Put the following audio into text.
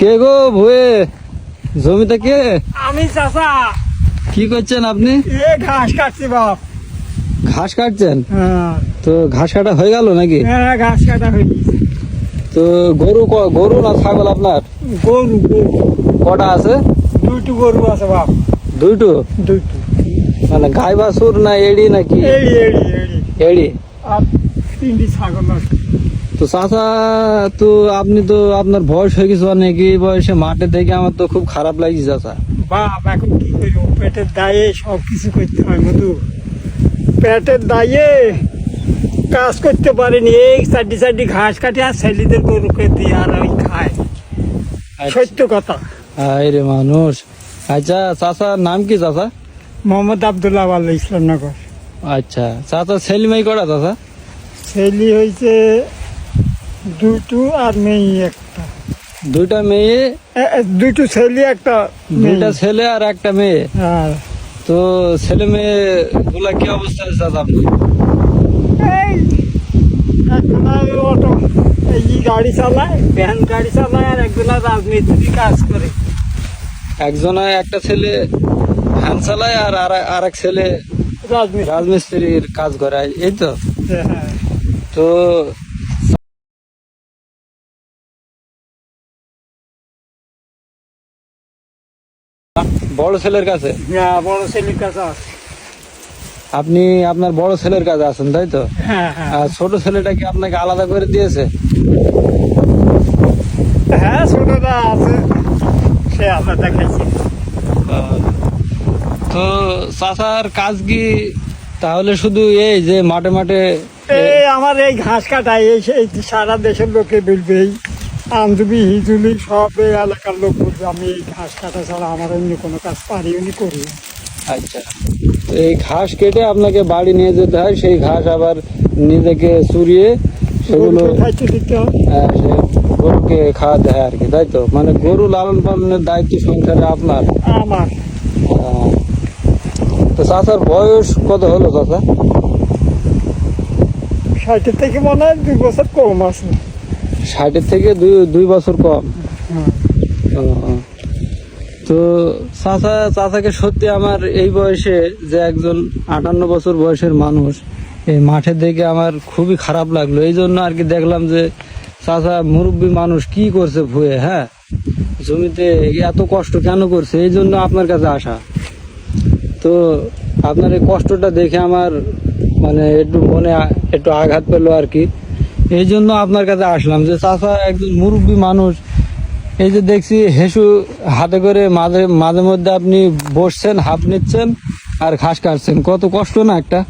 কে গো ভুয়ে? জমিতে কে? আমি চাচা। কি করছেন আপনি? এ ঘাস কাটছি বাপ। ঘাস কাটছেন? হ্যাঁ। তো ঘাস কাটা হয়ে গেল নাকি? হ্যাঁ, ঘাস কাটা হয়ে তো গরু গরু না ছাগল আপনার? গরু কটা আছে? দুইটো গরু আছে বাপ। দুইটু? দুইটো। মানে গাই বাছুর না এড়ি নাকি? এড়ি এড়ি এড়ি। এড়ি। তিনটি ছাগল আছে। তো চাচা তো আপনি তো আপনার বয়স হয়ে গেছে অনেক এই বয়সে মাঠে দেখে আমার তো খুব খারাপ লাগছে চাচা। বাপ এখন কি করব? পেটের দায়ে সব কিছু করতে হয় মধু। পেটের দায়ে কাজ করতে পারেনি। এই চারটি চারটি ঘাস কাটে আর ছেলেদের গরুকে দিয়ে আর ওই খায় সত্য কথা। আরে মানুষ। আচ্ছা চাচার নাম কি চাচা? মোহাম্মদ আবদুল্লাহ আল্লাহ ইসলামনগর আচ্ছা চাচা ছেলে মেয়ে কটা চাচা? ছেলে হয়েছে দুটো আর মেয়ে একটা। দুইটা মেয়ে দুটো ছেলে একটা দুইটা ছেলে আর একটা মেয়ে। আর তো ছেলে মেয়ে গুলা কি অবস্থা আছে আপনি অটো এই গাড়ি চালায় ভ্যান গাড়ি চালায় আর একজনা রাজনীতি কাজ করে। একজনে একটা ছেলে ভ্যান চালায় আর আর- এক ছেলে রাজমিস্ত্রির কাজ করে এই তো? হ্যাঁ। তো বড় ছেলের কাছে? হ্যাঁ বড় ছেলের কাছে আছে। আপনি আপনার বড় ছেলের কাছে আছেন তাই তো? হ্যাঁ হ্যাঁ। আর ছোট ছেলেটা কি আপনাকে আলাদা করে দিয়েছে? হ্যাঁ ছোটটা আছে। সে আমরা দেখাইছি তো চাচার কাজ কি তাহলে শুধু এই যে মাঠে মাঠে এই আমার এই ঘাস কাটাই এই সেই সারা দেশের লোকে বলবে এই আন্দুবি হিজুলি সব এই এলাকার লোক বলবে আমি এই ঘাস কাটা ছাড়া আমার অন্য কোনো কাজ পারি উনি করি আচ্ছা। তো এই ঘাস কেটে আপনাকে বাড়ি নিয়ে যেতে হয় সেই ঘাস আবার নিজেকে চুরিয়ে সেগুলো গরুকে খাওয়াতে হয় আর কি তাই তো? মানে গরু লালন পালনের দায়িত্ব সংসারে আপনার? আমার। তো চাচার বয়স কত হলো চাচা? ষাটের থেকে মনে হয় দুই বছর কম আছে। ষাটের থেকে দুই দুই বছর কম। তো চাচা চাচাকে সত্যি আমার এই বয়সে যে একজন আটান্ন বছর বয়সের মানুষ এই মাঠে দেখে আমার খুবই খারাপ লাগল। এই জন্য আর কি দেখলাম যে চাচা মুরব্বী মানুষ কি করছে ভুয়ে হ্যাঁ? জমিতে এত কষ্ট কেন করছে? এই জন্য আপনার কাছে আসা। তো আপনার এই কষ্টটা দেখে আমার মানে একটু মনে একটু আঘাত পেল আর কি। এই জন্য আপনার কাছে আসলাম যে চাষা একজন মুরব্বী মানুষ। এই যে দেখছি হেসু হাতে করে মাঝে মাঝে মধ্যে আপনি বসছেন হাফ নিচ্ছেন আর ঘাস কাটছেন। কত কষ্ট না একটা?